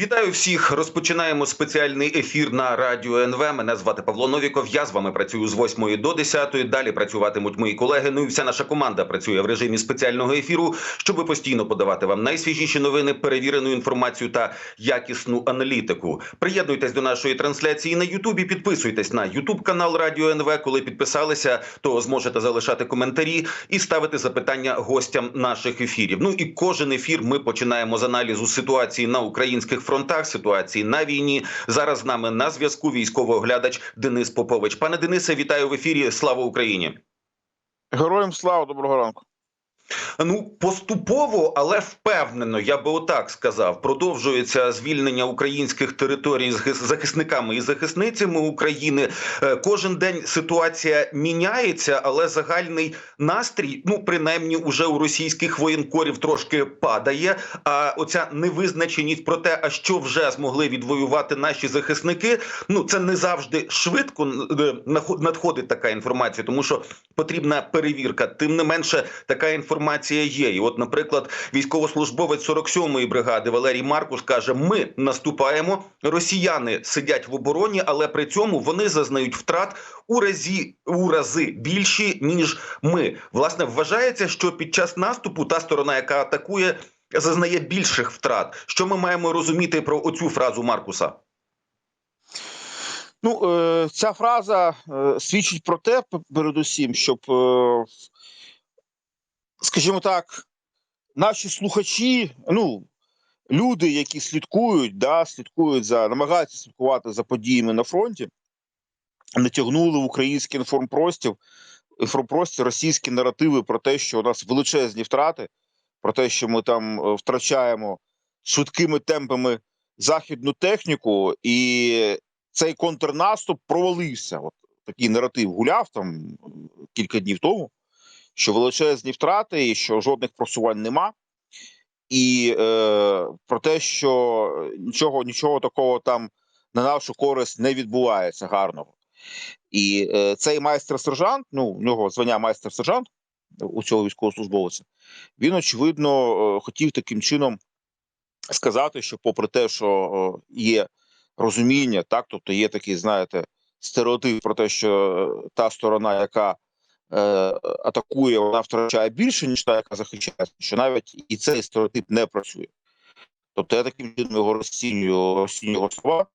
Вітаю всіх. Розпочинаємо спеціальний ефір на радіо НВ. Мене звати Павло Новіков. Я з вами працюю з 8 до 10. Далі працюватимуть мої колеги. Ну і вся наша команда працює в режимі спеціального ефіру, щоб постійно подавати вам найсвіжіші новини, перевірену інформацію та якісну аналітику. Приєднуйтесь до нашої трансляції на Ютубі. Підписуйтесь на Ютуб канал Радіо НВ. Коли підписалися, то зможете залишати коментарі і ставити запитання гостям наших ефірів. Ну і кожен ефір ми починаємо з аналізу ситуації на українських фронтах, ситуації на війні. Зараз з нами на зв'язку військовий оглядач Денис Попович. Пане Денисе, вітаю в ефірі. Слава Україні! Героям слава, доброго ранку. Ну поступово, але впевнено, я би отак сказав. Продовжується звільнення українських територій з захисниками і захисницями України. Е, Кожен день ситуація міняється, але загальний настрій, ну принаймні, уже у російських воєнкорів трошки падає. А оця невизначеність про те, а що вже змогли відвоювати наші захисники. Ну це не завжди швидко е, надходить така інформація, тому що потрібна перевірка. Тим не менше, така інформація є. І, от, наприклад, військовослужбовець 47-ї бригади Валерій Маркус каже: ми наступаємо. Росіяни сидять в обороні, але при цьому вони зазнають втрат у разі у рази більші ніж ми. Власне, вважається, що під час наступу та сторона, яка атакує, зазнає більших втрат. Що ми маємо розуміти про оцю фразу Маркуса? Ну, е, ця фраза е, свідчить про те, передусім, щоб, е, скажімо так, наші слухачі, ну, люди, які слідкують, да, слідкують за, намагаються слідкувати за подіями на фронті, не тягнули в український інформпростір, інформпростір російські наративи про те, що у нас величезні втрати, про те, що ми там е, втрачаємо швидкими темпами західну техніку, і цей контрнаступ провалився. От такий наратив гуляв там кілька днів тому, що величезні втрати, і що жодних просувань нема. І е, про те, що нічого, нічого такого там на нашу користь не відбувається гарного. І е, цей майстер-сержант, ну, у нього звання майстер-сержант у цього військовослужбовця, він, очевидно, е, хотів таким чином сказати, що, попри те, що е, є розуміння, так, тобто є такий, знаєте, стереотип про те, що е, та сторона, яка атакує, вона втрачає більше, ніж та, яка захищає, що навіть і цей стереотип не працює. Тобто я таким чином його розцінюю, розцінюю його слова.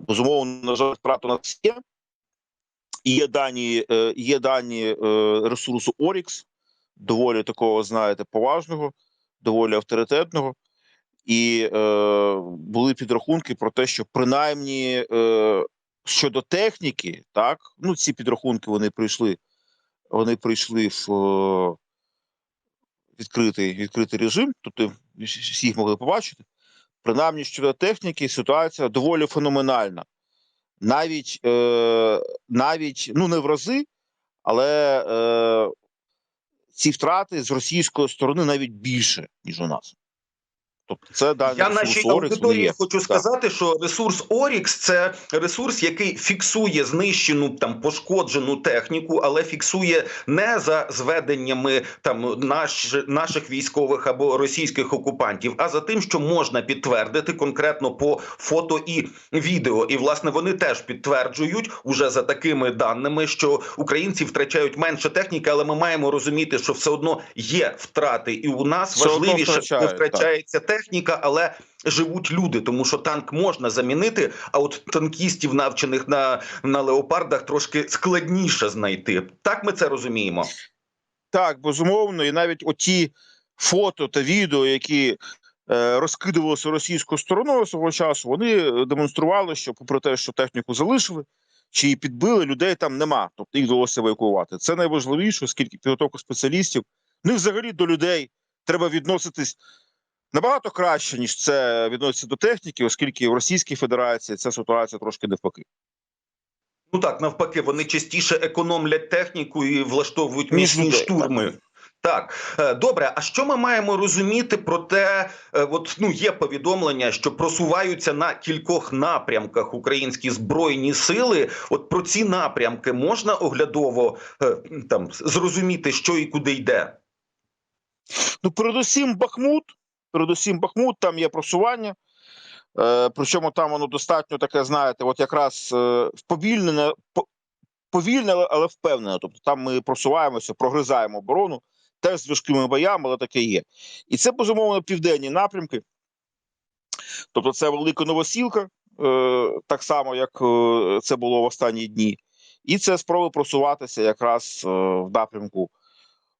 Безумовно, на жаль, втрата у нас є. Є дані, е, є дані е, ресурсу Орікс, доволі такого, знаєте, поважного, доволі авторитетного. І е, були підрахунки про те, що принаймні е, щодо техніки, так, ну ці підрахунки вони прийшли, вони прийшли в е, відкритий, відкритий режим, тобто всі їх могли побачити. Принаймні щодо техніки, ситуація доволі феноменальна. Навіть, е, навіть ну не в рази, але е, ці втрати з російської сторони навіть більше, ніж у нас. Тобто, це дані Я нашій Орикс, аудиторії є. хочу Так. сказати, що ресурс Орікс це ресурс, який фіксує знищену там пошкоджену техніку, але фіксує не за зведеннями там наш, наших військових або російських окупантів, а за тим, що можна підтвердити конкретно по фото і відео. І власне вони теж підтверджують уже за такими даними, що українці втрачають менше техніки, але ми маємо розуміти, що все одно є втрати, і у нас Все важливіше не втрачається техніка, але живуть люди, тому що танк можна замінити. А от танкістів, навчених на, на леопардах, трошки складніше знайти. Так ми це розуміємо. Так, безумовно, і навіть оті фото та відео, які е, розкидувалися російською стороною свого часу, вони демонстрували, що, попри те, що техніку залишили чи її підбили, людей там нема. Тобто їх вдалося евакуювати. Це найважливіше, оскільки підготовка спеціалістів, ну і взагалі до людей треба відноситись набагато краще, ніж це відноситься до техніки, оскільки в Російській Федерації ця ситуація трошки навпаки. Ну так, навпаки, вони частіше економлять техніку і влаштовують міцні штурми. Так, Е, добре. А що ми маємо розуміти про те? е, От ну є повідомлення, що просуваються на кількох напрямках українські збройні сили. От про ці напрямки можна оглядово е, там зрозуміти, що і куди йде. Ну, передусім, Бахмут. Передусім, Бахмут, там є просування. Е, причому там воно достатньо таке, знаєте, от якраз е, повільне, по- повільне, але- впевнене. Тобто там ми просуваємося, прогризаємо оборону, теж з важкими боями, але таке є. І це безумовно південні напрямки. Тобто, це велика новосілка, е, так само, як це було в останні дні. І це спроби просуватися якраз в напрямку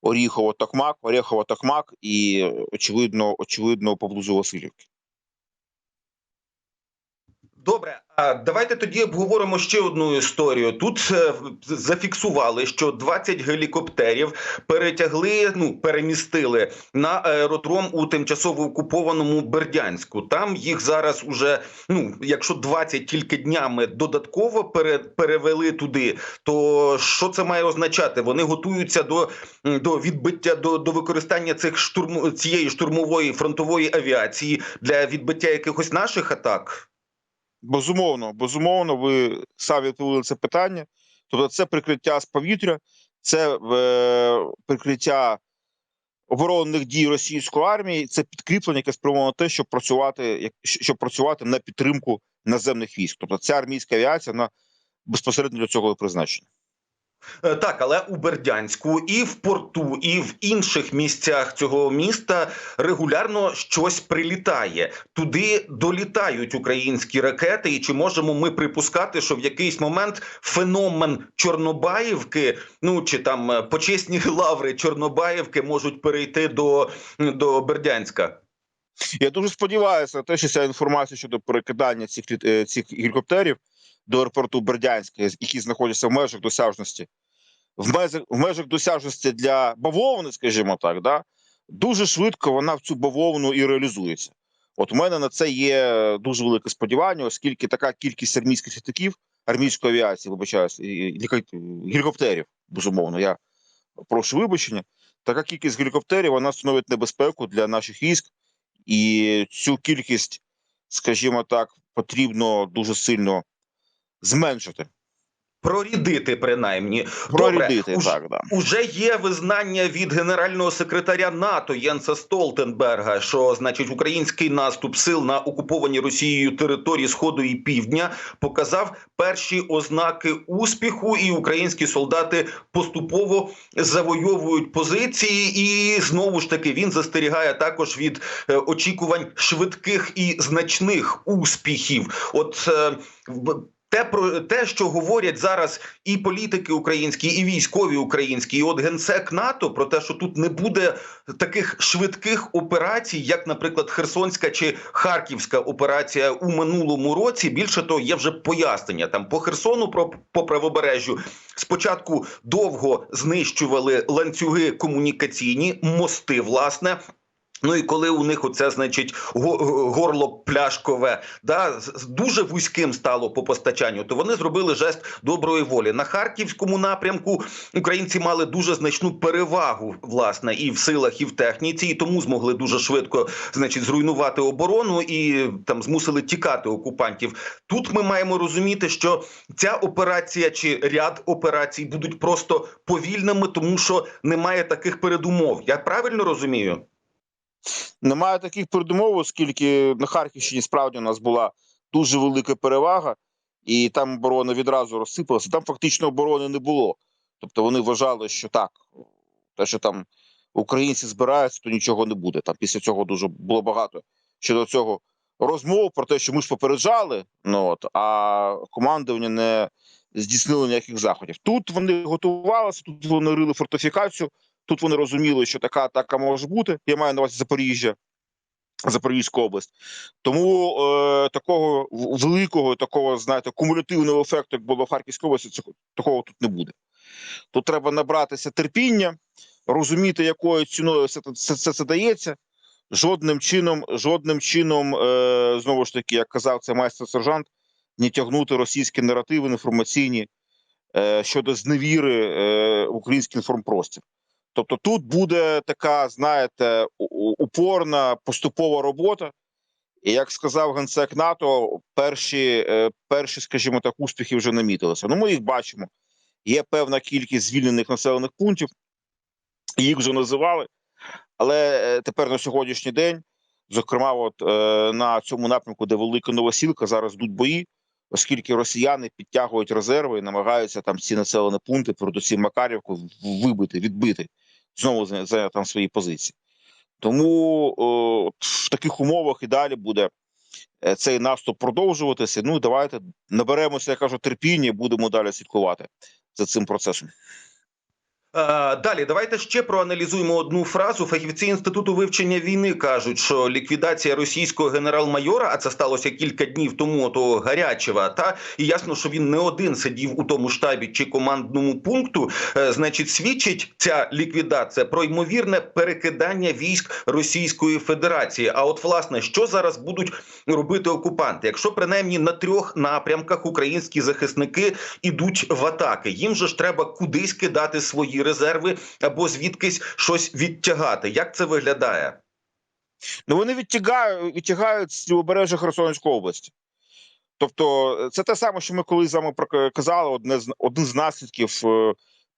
Оріхово-Токмак, Оріхово-Токмак і, очевидно, очевидно, поблизу Васильівки. Добре, а давайте тоді обговоримо ще одну історію. Тут е, зафіксували, що 20 гелікоптерів перетягли, ну перемістили на аеродром у тимчасово окупованому Бердянську. Там їх зараз уже, ну якщо 20 тільки днями додатково пере, перевели туди, то що це має означати? Вони готуються до, до відбиття до, до використання цих штурм цієї штурмової фронтової авіації для відбиття якихось наших атак. Безумовно, безумовно, ви самі відповіли це питання. Тобто, це прикриття з повітря, це е, прикриття оборонних дій російської армії, це підкріплення, яке спрямовано те, щоб працювати, як- щоб працювати на підтримку наземних військ. Тобто, ця армійська авіація вона безпосередньо для цього і призначена. Е, Так, але у Бердянську і в порту, і в інших місцях цього міста регулярно щось прилітає. Туди долітають українські ракети. І чи можемо ми припускати, що в якийсь момент феномен Чорнобаївки, ну чи там е, почесні лаври Чорнобаївки можуть перейти до, до Бердянська? Я дуже сподіваюся на те, що ця інформація щодо перекидання цих е, цих гелікоптерів до аеропорту Бердянська, які знаходяться в межах досяжності, в межах, в межах досяжності для бавовни, скажімо так, да, дуже швидко вона в цю бавовну і реалізується. От у мене на це є дуже велике сподівання, оскільки така кількість армійських літаків, армійської авіації, ліка- гелікоптерів, безумовно, я прошу вибачення. Така кількість гелікоптерів вона становить небезпеку для наших військ, і цю кількість, скажімо так, потрібно дуже сильно зменшити. Прорідити, принаймні. Прорядити уж- так, да. Уже є визнання від генерального секретаря НАТО Єнса Столтенберга, що значить український наступ сил на окуповані Росією території Сходу і Півдня показав перші ознаки успіху, і українські солдати поступово завойовують позиції. І знову ж таки він застерігає також від е, очікувань швидких і значних успіхів. От е, те про те, що говорять зараз і політики українські, і військові українські, і от генсек НАТО про те, що тут не буде таких швидких операцій, як, наприклад, Херсонська чи Харківська операція у минулому році. Більше того, є вже пояснення там по Херсону, про по правобережжю. Спочатку довго знищували ланцюги комунікаційні, мости, власне. Ну і коли у них оце, значить, го- горло пляшкове, да, дуже вузьким стало по постачанню, то вони зробили жест доброї волі. На харківському напрямку українці мали дуже значну перевагу, власне, і в силах, і в техніці, і тому змогли дуже швидко, значить, зруйнувати оборону і там змусили тікати окупантів. Тут ми маємо розуміти, що ця операція чи ряд операцій будуть просто повільними, тому що немає таких передумов. Я правильно розумію? Немає таких передумов, оскільки на Харківщині справді у нас була дуже велика перевага, і там оборона відразу розсипалася. Там фактично оборони не було. Тобто вони вважали, що так, те, що там українці збираються, то нічого не буде. Там після цього дуже було багато щодо цього розмов про те, що ми ж попереджали, ну от а командування не здійснило ніяких заходів. Тут вони готувалися, тут вони рили фортифікацію. Тут вони розуміли, що така атака може бути. Я маю на увазі Запоріжжя, Запорізьку область. Тому е, такого великого, такого, знаєте, кумулятивного ефекту, як було в Харківській області, цього, такого тут не буде. Тут треба набратися терпіння, розуміти, якою ціною все це, це, це, це дається. Жодним чином, жодним чином, е, знову ж таки, як казав цей майстер-сержант, не тягнути російські наративи інформаційні е, щодо зневіри е, в український інформпростір. Тобто тут буде така, знаєте, упорна поступова робота. І як сказав генсек НАТО, перші, е, перші, скажімо так, успіхи вже намітилися. Ну, ми їх бачимо. Є певна кількість звільнених населених пунктів, їх вже називали. Але е, тепер на сьогоднішній день, зокрема, от е, на цьому напрямку, де велика новосілка, зараз йдуть бої, оскільки росіяни підтягують резерви і намагаються там ці населені пункти, передусім Макарівку, вибити, відбити, знову зайняти там свої позиції. Тому в таких умовах і далі буде е, цей наступ продовжуватися. Ну давайте наберемося, я кажу, терпіння, будемо далі слідкувати за цим процесом. Е, Далі давайте ще проаналізуємо одну фразу. Фахівці інституту вивчення війни кажуть, що ліквідація російського генерал-майора, а це сталося кілька днів тому, то Гарячева, та і ясно, що він не один сидів у тому штабі чи командному пункту. е, Значить, свідчить ця ліквідація про ймовірне перекидання військ Російської Федерації. А от власне, що зараз будуть робити окупанти, якщо принаймні на трьох напрямках українські захисники ідуть в атаки, їм же ж треба кудись кидати свої резерви або звідкись щось відтягати. Як це виглядає? Ну вони відтягають, відтягають з лівобережжя Херсонської області. Тобто, е, це те саме, що ми колись з вами казали, одне з один з наслідків е,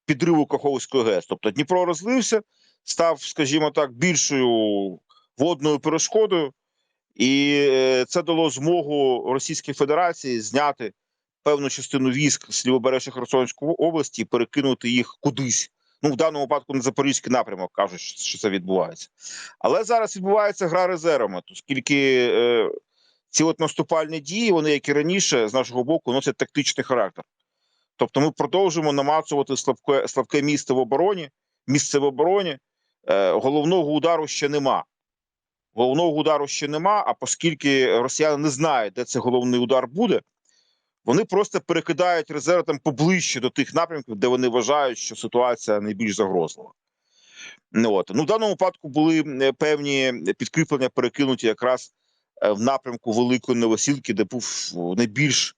підриву Каховської ГЕС. Тобто Дніпро розлився, став, скажімо так, більшою водною перешкодою, і е, це дало змогу Російській Федерації зняти певну частину військ з лівобережжя Херсонської області перекинути їх кудись. Ну, в даному випадку на запорізький напрямок кажуть, що це відбувається. Але зараз відбувається гра резервами, оскільки е, ці от наступальні дії, вони, як і раніше, з нашого боку, носять тактичний характер. Тобто ми продовжуємо намацувати слабке, слабке місце в обороні, місце в обороні. Е, головного удару ще нема. Головного удару ще нема, а оскільки росіяни не знають, де цей головний удар буде, вони просто перекидають резерв там поближче до тих напрямків, де вони вважають, що ситуація найбільш загрозлива. Ну, от. ну, в даному випадку були е, певні підкріплення перекинуті якраз е, в напрямку Великої Новосілки, де був найбільш,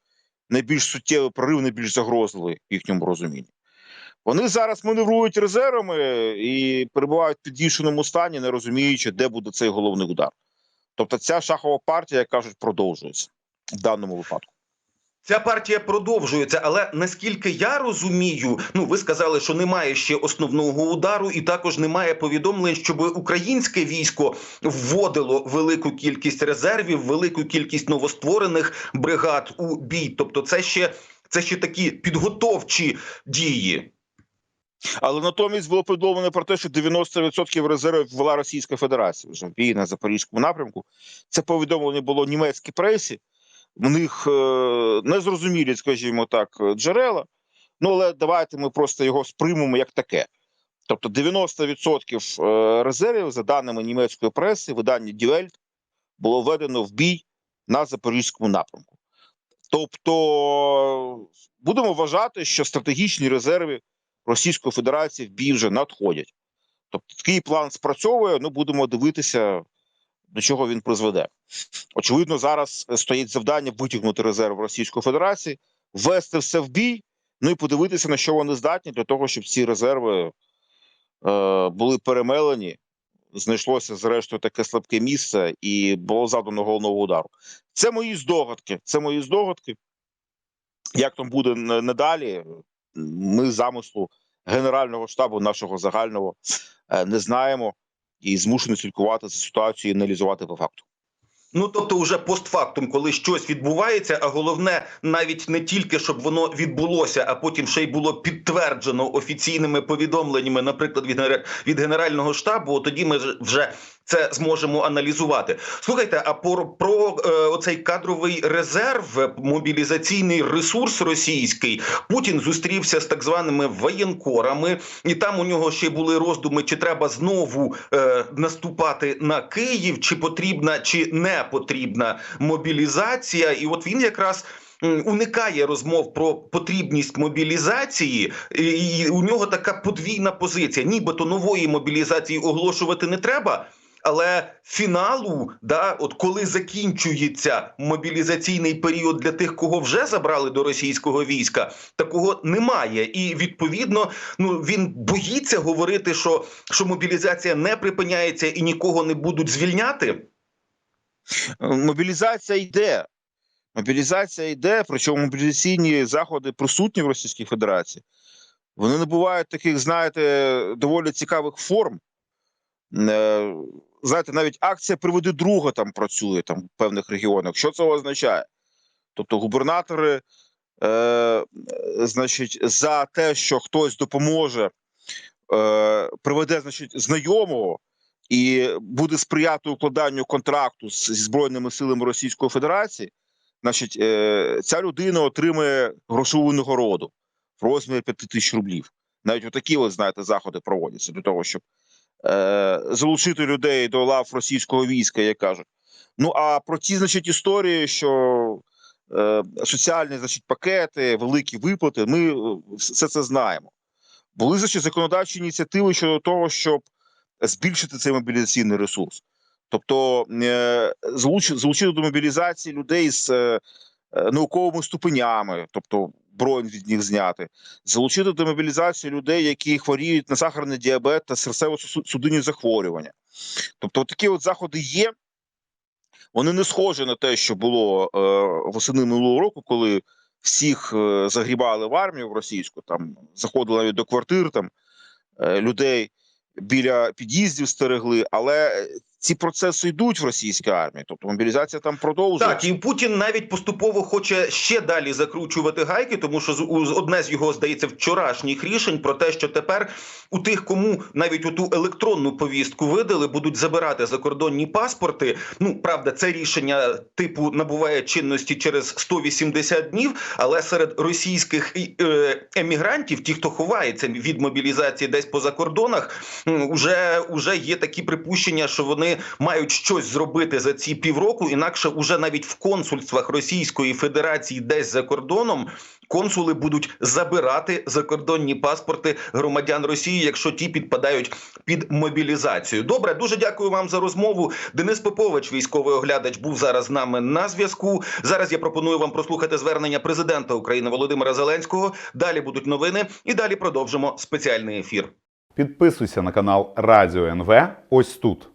найбільш суттєвий прорив, найбільш загрозливий в їхньому розумінні. Вони зараз маневрують резервами і перебувають в підвішеному стані, не розуміючи, де буде цей головний удар. Тобто, ця шахова партія, як кажуть, продовжується в даному випадку. Ця партія продовжується, але наскільки я розумію, ну ви сказали, що немає ще основного удару, і також немає повідомлень, щоб українське військо вводило велику кількість резервів, велику кількість новостворених бригад у бій. Тобто, це ще це ще такі підготовчі дії. Але натомість було повідомлено про те, що 90% резервів ввела Російська Федерація вже в бій на запорізькому напрямку. Це повідомлення було німецькій пресі. В них е, незрозумілі, скажімо так, джерела. Ну але давайте ми просто його сприймемо як таке. Тобто 90% е, резервів, за даними німецької преси, видання Welt, було введено в бій на запорізькому напрямку. Тобто, будемо вважати, що стратегічні резерви Російської Федерації в бій вже надходять. Тобто, такий план спрацьовує. Ну будемо дивитися, до чого він призведе. Очевидно, зараз стоїть завдання витягнути резерв Російської Федерації, ввести все в бій, ну і подивитися, на що вони здатні для того, щоб ці резерви е, були перемелені. Знайшлося зрештою таке слабке місце, і було завдано головного удару. Це мої здогадки. Це мої здогадки. Як там буде надалі, ми замислу Генерального штабу нашого загального е, не знаємо і змушений слідкувати за ситуацією аналізувати по факту. Ну тобто, уже постфактум, коли щось відбувається, а головне навіть не тільки щоб воно відбулося, а потім ще й було підтверджено офіційними повідомленнями, наприклад, від від генерального штабу. Тоді ми вже це зможемо аналізувати. Слухайте, а про, про е, оцей кадровий резерв, е, мобілізаційний ресурс російський, Путін зустрівся з так званими воєнкорами, і там у нього ще були роздуми, чи треба знову е, наступати на Київ, чи потрібна, чи не потрібна мобілізація. І от він якраз. Уникає розмов про потрібність мобілізації, і у нього така подвійна позиція. Нібито нової мобілізації оголошувати не треба, але фіналу, да, от коли закінчується мобілізаційний період для тих, кого вже забрали до російського війська, такого немає. І відповідно, ну він боїться говорити, що, що мобілізація не припиняється і нікого не будуть звільняти. Е, Мобілізація йде. Мобілізація йде, причому мобілізаційні заходи присутні в Російській Федерації. Вони набувають таких, знаєте, доволі цікавих форм. Знаєте, навіть акція приведи друга там працює там в певних регіонах. Що це означає? Тобто губернатори, е, значить, за те, що хтось допоможе, е, приведе, значить, знайомого і буде сприяти укладанню контракту зі збройними силами Російської Федерації, значить, е, ця людина отримає грошову нагороду в розмірі 5 тисяч рублів. Навіть отакі, от, знаєте, заходи проводяться для того, щоб залучити людей до лав російського війська, як кажуть. Ну а про ті, значить, історії, що е, соціальні значить, пакети, великі виплати, ми е, все це знаємо. Були значить, законодавчі ініціативи щодо того, щоб збільшити цей мобілізаційний ресурс. Тобто е, залуч- залучити до мобілізації людей з е, е, науковими ступенями, тобто бронь від них зняти, залучити до мобілізації людей, які хворіють на сахарний діабет та серцево-судинні захворювання. Тобто, такі от заходи є. Вони не схожі на те, що було е, восени минулого року, коли всіх е, загрібали в армію в російську, там заходили навіть до квартир, там е, людей біля під'їздів стерегли, але ці процеси йдуть в російській армії, тобто мобілізація там продовжується. Так, і Путін навіть поступово хоче ще далі закручувати гайки, тому що одне з його здається вчорашніх рішень про те, що тепер у тих, кому навіть оту електронну повістку видали, будуть забирати закордонні паспорти. Ну правда, це рішення типу набуває чинності через 180 днів. Але серед російських е, емігрантів, ті, хто ховається від мобілізації десь по закордонах, уже, уже є такі припущення, що мають щось зробити за ці півроку, інакше уже навіть в консульствах Російської Федерації десь за кордоном консули будуть забирати закордонні паспорти громадян Росії, якщо ті підпадають під мобілізацію. Добре, дуже дякую вам за розмову. Денис Попович, військовий оглядач, був зараз з нами на зв'язку. Зараз я пропоную вам прослухати звернення президента України Володимира Зеленського. Далі будуть новини, і далі продовжимо спеціальний ефір. Підписуйся на канал Радіо НВ ось тут.